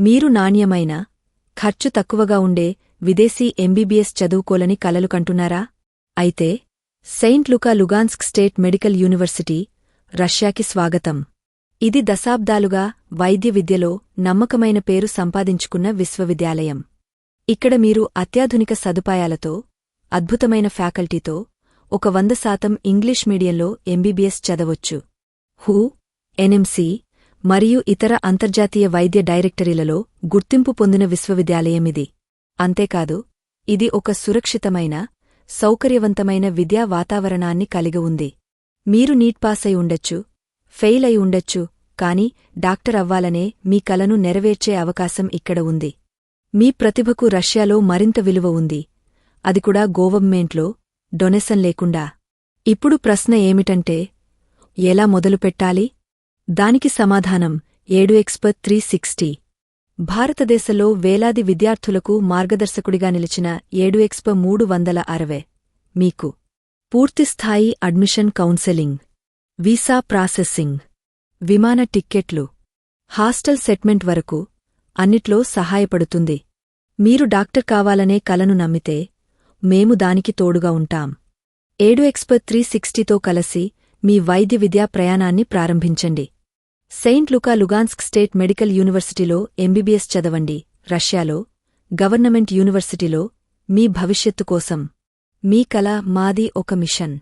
మీరు నాణ్యమైన ఖర్చు తక్కువగా ఉండే విదేశీ ఎంబీబీఎస్ చదువుకోలని కలలు కంటున్నారా? అయితే saint Luka Lugansk state medical university రష్యాకి స్వాగతం. ఇది దశాబ్దాలుగా వైద్య విద్యలో నమ్మకమైన పేరు సంపాదించుకున్న విశ్వవిద్యాలయం. ఇక్కడ మీరు అత్యాధునిక సదుపాయాలతో అద్భుతమైన ఫ్యాకల్టీతో ఒక వంద శాతం ఇంగ్లీష్ మీడియంలో ఎంబీబీఎస్ చదవొచ్చు. హూ ఎన్ఎంసీ మరియు ఇతర అంతర్జాతీయ వైద్య డైరెక్టరీలలో గుర్తింపు పొందిన విశ్వవిద్యాలయమిది అంతేకాదు ఇది ఒక సురక్షితమైన సౌకర్యవంతమైన విద్యా వాతావరణాన్ని కలిగి ఉంది. మీరు నీట్ పాస్ అయి ఉండొచ్చు ఫెయిల్ అయి ఉండొచ్చు కాని డాక్టర్ అవ్వాలనే మీ కలను నెరవేర్చే అవకాశం ఇక్కడ ఉంది. మీ ప్రతిభకు రష్యాలో మరింత విలువ ఉంది. అది కూడా గోవర్మెంట్లో డొనేషన్ లేకుండా. ఇప్పుడు ప్రశ్న ఏమిటంటే ఎలా మొదలుపెట్టాలి? దానికి సమాధానం ఏడు ఎక్స్పర్ట్ త్రీ సిక్స్టీ. భారతదేశంలో వేలాది విద్యార్థులకు మార్గదర్శకుడిగా నిలిచిన ఏడు ఎక్స్ప మూడు వందల అరవై. మీకు పూర్తిస్థాయి అడ్మిషన్ కౌన్సెలింగ్ వీసా ప్రాసెసింగ్ విమాన టిక్కెట్లు హాస్టల్ సెట్మెంట్ వరకు అన్నిట్లో సహాయపడుతుంది. మీరు డాక్టర్ కావాలనే కలను నమ్మితే మేము దానికి తోడుగా ఉంటాం. ఏడు ఎక్స్పర్ట్ త్రీ సిక్స్టీతో కలిసి మీ వైద్య విద్యా ప్రయాణాన్ని ప్రారంభించండి. Saint Luka Lugansk state medical యూనివర్సిటీలో ఎంబీబీఎస్ చదవండి. రష్యాలో గవర్నమెంట్ యూనివర్సిటీలో మీ భవిష్యత్తు కోసం. మీ కల మాది ఒక మిషన్.